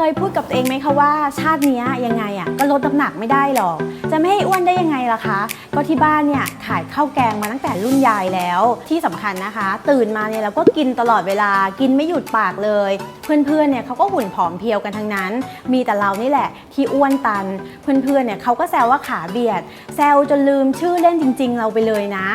เคยพูดกับตัวเองไหมคะว่าชาตินี้ยังไงอะก็ลดน้ำหนักไม่ได้หรอก จะไม่ให้อ้วนได้ยังไงล่ะคะ ก็ที่บ้านเนี่ยขายข้าวแกงมาตั้งแต่รุ่นยายแล้ว ที่สำคัญนะคะ ตื่นมาเนี่ยเราก็กินตลอดเวลากินไม่หยุดปากเลย เพื่อนๆเนี่ยเขาก็หุ่นผอมเพรียวกันทั้งนั้น มีแต่เรานี่แหละที่อ้วนตัน เพื่อนๆเนี่ยเขาก็แซวว่าขาเบียด แซวจนลืมชื่อเล่นจริง ๆ เราไปเลยนะ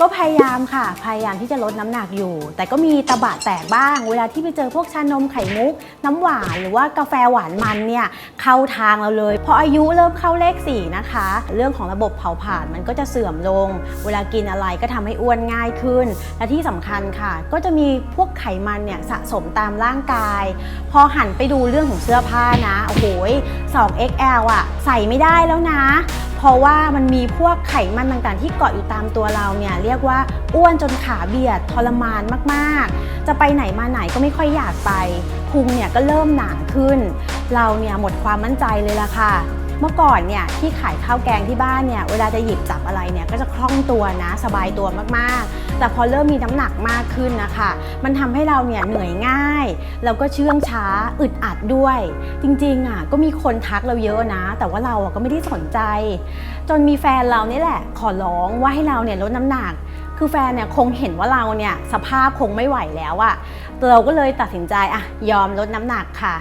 ก็พยายามค่ะ พยายามที่จะลดน้ำหนักอยู่ แต่ก็มีตะบะแตกบ้าง เวลาที่ไปเจอพวกชานมไข่มุก น้ำหวานหรือว่ากาแฟหวานมันเนี่ยเข้าทางเราเลยพออายุเริ่มเข้าเลข4นะคะ เรื่องของระบบเผาผลาญมันก็จะเสื่อมลง เวลากินอะไรก็ทำให้อ้วนง่ายขึ้น และที่สำคัญค่ะ ก็จะมีพวกไขมันเนี่ยสะสมตามร่างกาย พอหันไปดูเรื่องของเสื้อผ้านะโอ้โห 2XL อะใส่ไม่ได้แล้วนะ เพราะว่ามันมีพวกไขมันต่างๆ ที่เกาะอยู่ตามตัวเราเนี่ยเรียกว่าอ้วนจนขาเบียดทรมานมากๆ จะไปไหนมาไหนก็ไม่ค่อยอยากไปพุงเนี่ยก็เริ่มหนาขึ้น เราเนี่ยหมดความมั่นใจเลยล่ะค่ะ เมื่อก่อนเนี่ยที่ขายข้าวแกงที่บ้านเนี่ยเวลาจะหยิบจับอะไรเนี่ยก็จะคล่องตัวนะสบายตัวมากๆ แต่พอเริ่มมีน้ำหนักมากขึ้นนะคะ มันทำให้เราเนี่ยเหนื่อยง่ายแล้วก็เชื่องช้าอึดอัดด้วย จริงๆอะก็มีคนทักเราเยอะนะ แต่ว่าเราอะก็ไม่ได้สนใจ จนมีแฟนเรานี่แหละ ขอร้องว่าให้เราเนี่ยลดน้ำหนักคือแฟนเนี่ยคงเห็นว่าเราเนี่ยสภาพคงไม่ไหวแล้วอะเราก็เลยตัดสินใจอะยอมลดน้ำหนักค่ะ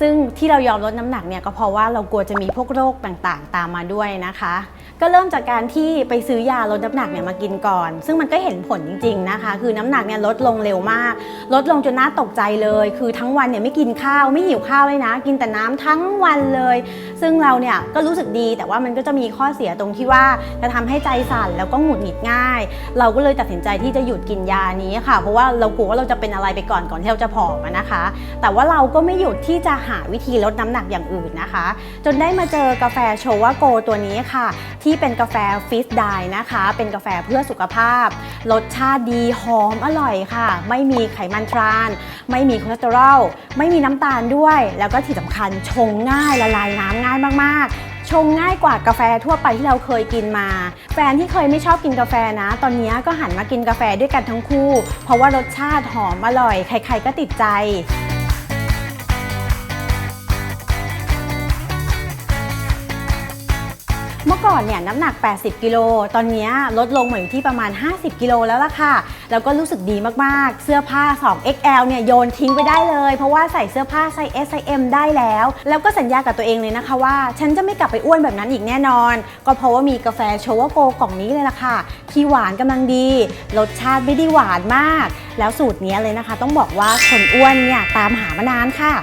ซึ่งที่เรายอมลดน้ำหนักเนี่ยก็เพราะว่าเรากลัวจะมีพวกโรคต่างๆ ตามมาด้วยนะคะ ก็เริ่มจากการที่ไปซื้อยาลดน้ำหนักเนี่ยมากินก่อน ซึ่งมันก็เห็นผลจริงๆนะคะ คือน้ำหนักเนี่ยลดลงเร็วมาก ลดลงจนน่าตกใจเลย คือทั้งวันเนี่ยไม่กินข้าวไม่หิวข้าวเลยนะ กินแต่น้ำทั้งวันเลย ซึ่งเราเนี่ยก็รู้สึกดีแต่ว่ามันก็จะมีข้อเสียตรงที่ว่าจะทำให้ใจสั่นแล้วก็หงุดหงิดง่าย เราก็เลยตัดสินใจที่จะหยุดกินยานี้ค่ะ เพราะว่าเรากลัวว่าเราจะเป็นอะไรไปก่อนก่อนที่เราจะผอมนะคะ แต่ว่าเราก็ไม่หยุดที่จะหาวิธีลดน้ำหนักอย่างอื่นนะคะ จนได้มาเจอกาแฟโชวาโกตัวนี้ค่ะ ที่เป็นกาแฟฟิสไดนะคะ เป็นกาแฟเพื่อสุขภาพ รสชาติดีหอมอร่อยค่ะ ไม่มีไขมันทราน ไม่มีคอเลสเตอรอลไม่มีน้ำตาลด้วย แล้วก็ที่สำคัญชงง่ายละลายน้ำง่ายมากๆชงง่ายกว่ากาแฟทั่วไปที่เราเคยกินมา แฟนที่เคยไม่ชอบกินกาแฟนะ ตอนนี้ก็หันมากินกาแฟด้วยกันทั้งคู่ เพราะว่ารสชาติหอมอร่อย ใครๆก็ติดใจ เมื่อก่อนเนี่ยน้ำหนัก 80 กิโล ตอนนี้ลดลงมาอยู่ที่ประมาณ 50 กิโลแล้วล่ะค่ะ แล้วก็รู้สึกดีมากๆ เสื้อผ้า 2XL เนี่ยโยนทิ้งไปได้เลย เพราะว่าใส่เสื้อผ้าไซส์ S ไซส์ M ได้แล้ว แล้วก็สัญญากับตัวเองเลยนะคะว่า ฉันจะไม่กลับไปอ้วนแบบนั้นอีกแน่นอน ก็เพราะว่ามีกาแฟโชวโกกล่องนี้เลยล่ะค่ะ ที่หวานกำลังดี รสชาติไม่ได้หวานมาก แล้วสูตรนี้เลยนะคะ ต้องบอกว่าคนอ้วนเนี่ยตามหามานานค่ะ